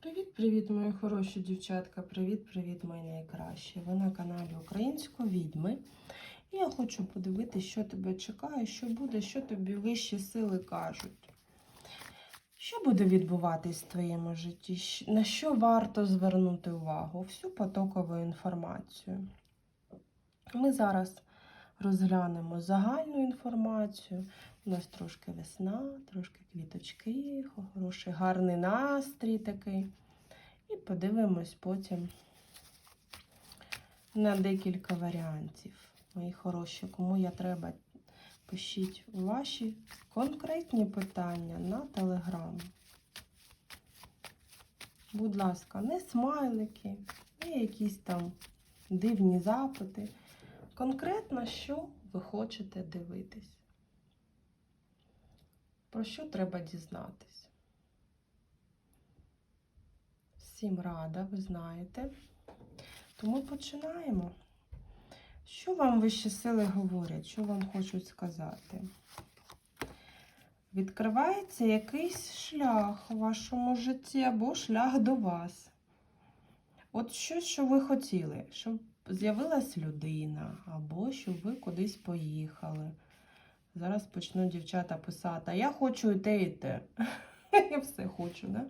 Привіт-привіт, мої хороші дівчатка! Привіт-привіт, мої найкращі! Ви на каналі Української відьми. І я хочу подивитися, що тебе чекає, що буде, що тобі вищі сили кажуть. Що буде відбуватись в твоєму житті? На що варто звернути увагу? Всю потокову інформацію. Ми зараз розглянемо загальну інформацію. У нас трошки весна, трошки квіточки, хороший гарний настрій такий. І подивимось потім на декілька варіантів. Мої хороші, кому я треба, пишіть ваші конкретні питання на телеграм. Будь ласка, не смайлики, не якісь там дивні запити. Конкретно, що ви хочете дивитись. Про що треба дізнатись? Всім рада, ви знаєте. Тому починаємо. Що вам вищі сили говорять? Що вам хочуть сказати? Відкривається якийсь шлях у вашому житті або шлях до вас. От щось, що ви хотіли, щоб з'явилась людина, або щоб ви кудись поїхали. Зараз почну дівчата писати, а я хочу і те, і те. Я все хочу, да?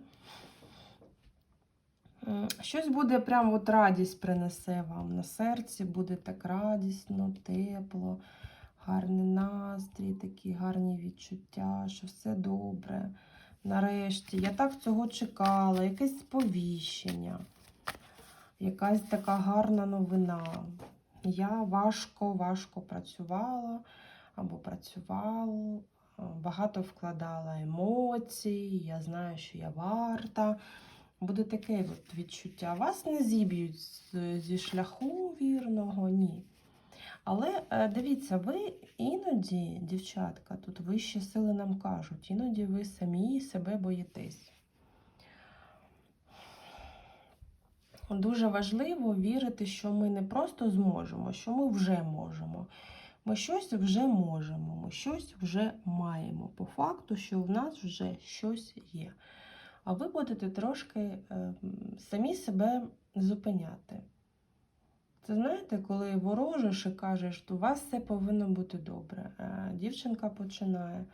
Щось буде прям от радість принесе вам. На серці буде так радісно, тепло, гарний настрій, такі гарні відчуття, що все добре. Нарешті, я так цього чекала, якесь сповіщення, якась така гарна новина. Я важко, важко працювала або працювала, багато вкладала емоцій, я знаю, що я варта. Буде таке от відчуття. Вас не зіб'ють зі шляху вірного, ні. Але е, дивіться, ви іноді, дівчатка, тут вищі сили нам кажуть, іноді ви самі себе боїтесь. Дуже важливо вірити, що ми не просто зможемо, що ми вже можемо. Ми щось вже можемо, ми щось вже маємо. По факту, що в нас вже щось є. А ви будете трошки е, самі себе зупиняти. Це знаєте, коли ворожиш і кажеш, що у вас все повинно бути добре. А дівчинка починає.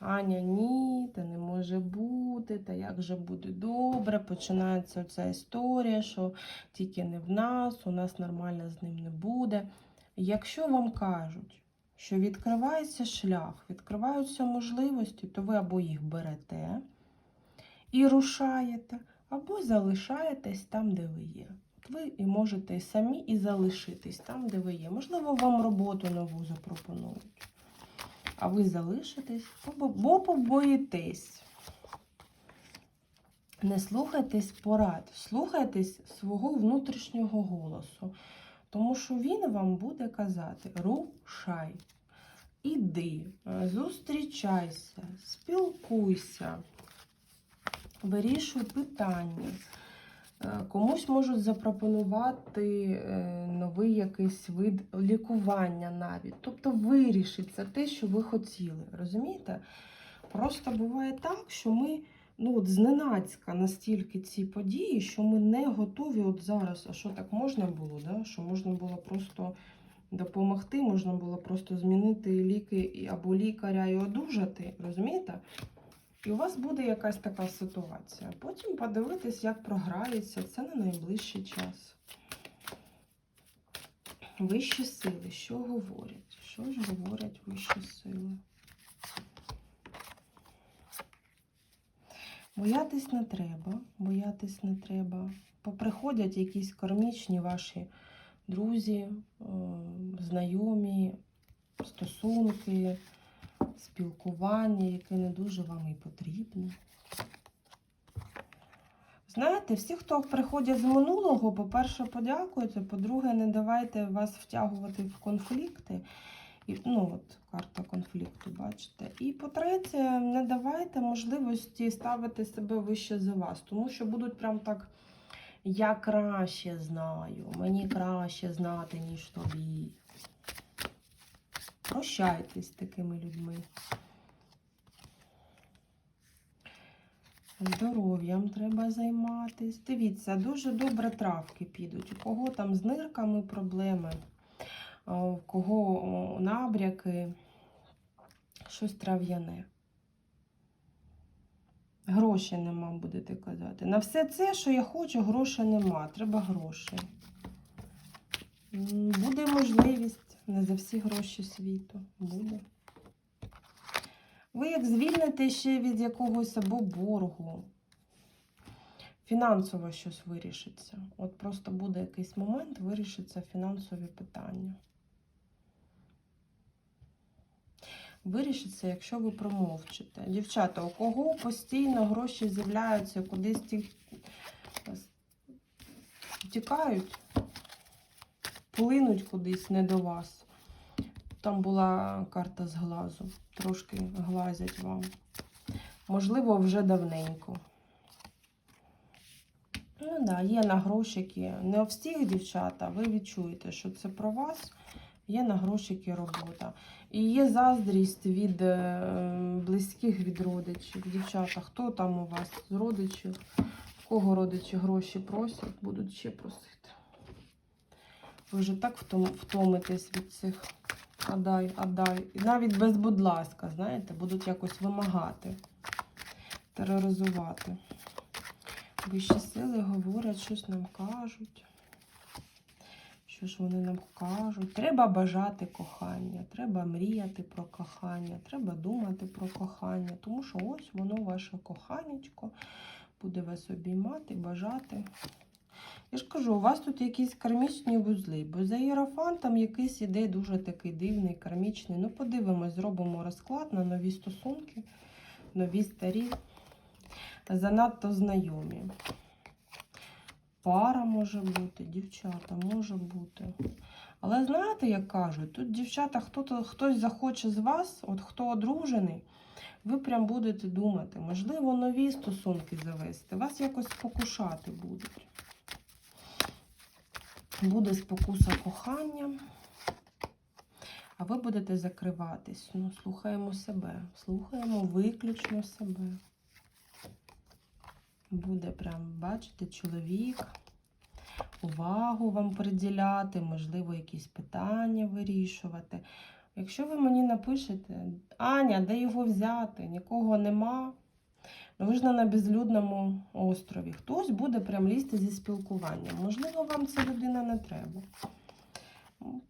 Аня, ні, та не може бути, та як же буде добре. Починається ця історія, що тільки не в нас, у нас нормально з ним не буде. Якщо вам кажуть, що відкривається шлях, відкриваються можливості, то ви або їх берете і рушаєте, або залишаєтесь там, де ви є. Ви і можете і самі і залишитись там, де ви є. Можливо, вам роботу нову запропонують. А ви залишитесь, бо- бо побоїтесь. Не слухайтесь порад, слухайтесь свого внутрішнього голосу. Тому що він вам буде казати: рушай, іди, зустрічайся, спілкуйся, вирішуй питання. Е, Комусь можуть запропонувати е, новий якийсь вид лікування навіть. Тобто вирішить це те, що ви хотіли. Розумієте? Просто буває так, що ми ну, от зненацька настільки ці події, що ми не готові от зараз. А що так можна було? Да? Що можна було просто допомогти, можна було просто змінити ліки або лікаря і одужати. Розумієте? І у вас буде якась така ситуація. Потім подивитись, як програється. Це на найближчий час. Вищі сили, що говорять? Що ж говорять вищі сили? Боятись не треба, боятись не треба. Поприходять якісь кармічні ваші друзі, е, знайомі, стосунки, спілкування, яке не дуже вам і потрібне. Знаєте, всі, хто приходять з минулого, по-перше, подякуйте, по-друге, не давайте вас втягувати в конфлікти. І, ну, от карта конфлікту, бачите. І по-третє, не давайте можливості ставити себе вище за вас, тому що будуть прям так. Я краще знаю, мені краще знати, ніж тобі. Прощайтесь з такими людьми. Здоров'ям треба займатися. Дивіться, дуже добре травки підуть. У кого там з нирками проблеми, у кого набряки, щось трав'яне. Грошей нема, будете казати. На все це, що я хочу, грошей нема. Треба грошей. Буде можливість не за всі гроші світу. Буде. Ви як звільните ще від якогось або боргу. Фінансово щось вирішиться. От просто буде якийсь момент, вирішиться фінансові питання. Вирішиться, якщо ви промовчите. Дівчата, у кого постійно гроші з'являються, кудись ті... тікають, плинуть кудись не до вас. Там була карта з глазу. Трошки глазять вам. Можливо, вже давненько. Ну да, є на грошики. Не у всіх дівчата, ви відчуєте, що це про вас. Є на грошики робота. І є заздрість від е, близьких від родичів. Дівчата, хто там у вас з родичів? В кого родичі гроші просять, будуть ще просити. Ви вже так втомитесь від цих Адай, адай. І навіть без будь ласка, знаєте, будуть якось вимагати, тероризувати. Вищі сили говорять, щось нам кажуть. Що ж вони нам кажуть? Треба бажати кохання, треба мріяти про кохання, треба думати про кохання, тому що ось воно ваше коханечко буде вас обіймати, бажати. Я ж кажу, у вас тут якісь кармічні вузли, бо за іерофантом якийсь іде дуже такий дивний, кармічний. Ну, подивимось, зробимо розклад на нові стосунки, нові старі, занадто знайомі. Пара може бути, дівчата може бути. Але знаєте, як кажуть, тут дівчата, хто хтось захоче з вас, от хто одружений, ви прям будете думати, можливо, нові стосунки завести, вас якось спокушати будуть. Буде спокуса кохання, а ви будете закриватись. Ну, слухаємо себе, слухаємо виключно себе. Буде прям, бачите, чоловік, увагу вам приділяти, можливо, якісь питання вирішувати. Якщо ви мені напишете, Аня, де його взяти? Нікого нема. Ну, не на безлюдному острові. Хтось буде прям лізти зі спілкуванням. Можливо, вам ця людина не треба.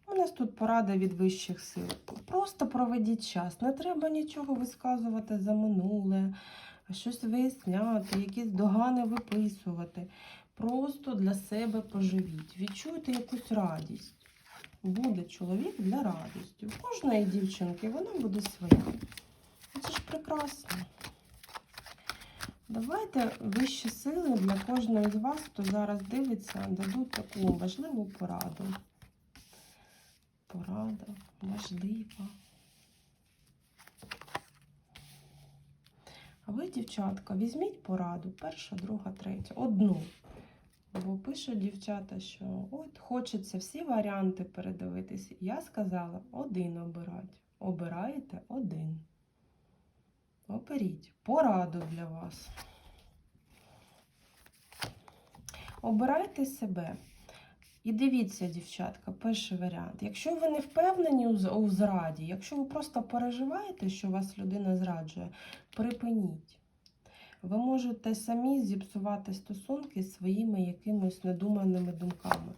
У нас тут порада від вищих сил. Просто проведіть час. Не треба нічого висказувати за минуле, щось виясняти, якісь догани виписувати. Просто для себе поживіть. Відчуйте якусь радість. Буде чоловік для радості. У кожної дівчинки вона буде своя. Це ж прекрасно. Давайте вищі сили для кожного з вас, хто зараз дивиться, дадуть таку важливу пораду. Порада важлива. А ви, дівчатка, візьміть пораду, перша, друга, третя, одну. Бо пишуть дівчата, що от хочеться всі варіанти передивитись. Я сказала один обирати. Обираєте один. Оберіть пораду для вас. Обирайте себе. І дивіться, дівчатка, перший варіант. Якщо ви не впевнені у зраді, якщо ви просто переживаєте, що вас людина зраджує, припиніть. Ви можете самі зіпсувати стосунки своїми якимось недуманими думками.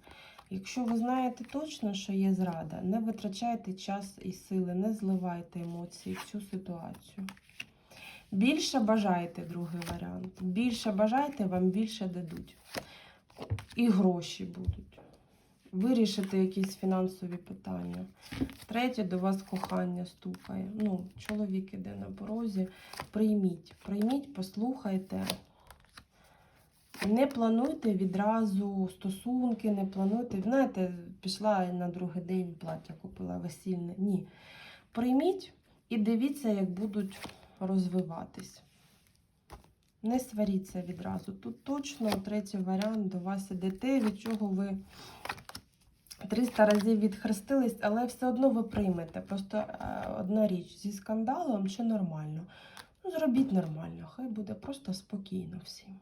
Якщо ви знаєте точно, що є зрада, не витрачайте час і сили, не зливайте емоції в цю ситуацію. Більше бажайте другий варіант. Більше бажайте, вам більше дадуть. І гроші будуть. Вирішити якісь фінансові питання. Третє, до вас кохання стукає. Ну, чоловік іде на порозі. Прийміть, прийміть, послухайте. Не плануйте відразу стосунки, не плануйте. Знаєте, пішла на другий день плаття купила весільне. Ні. Прийміть і дивіться, як будуть розвиватись. Не сваріться відразу. Тут точно третій варіант до вас іде те, від чого ви 300 разів відхрестились, але все одно ви приймете. Просто е, одна річ зі скандалом чи нормально. Ну, зробіть нормально, хай буде просто спокійно всім.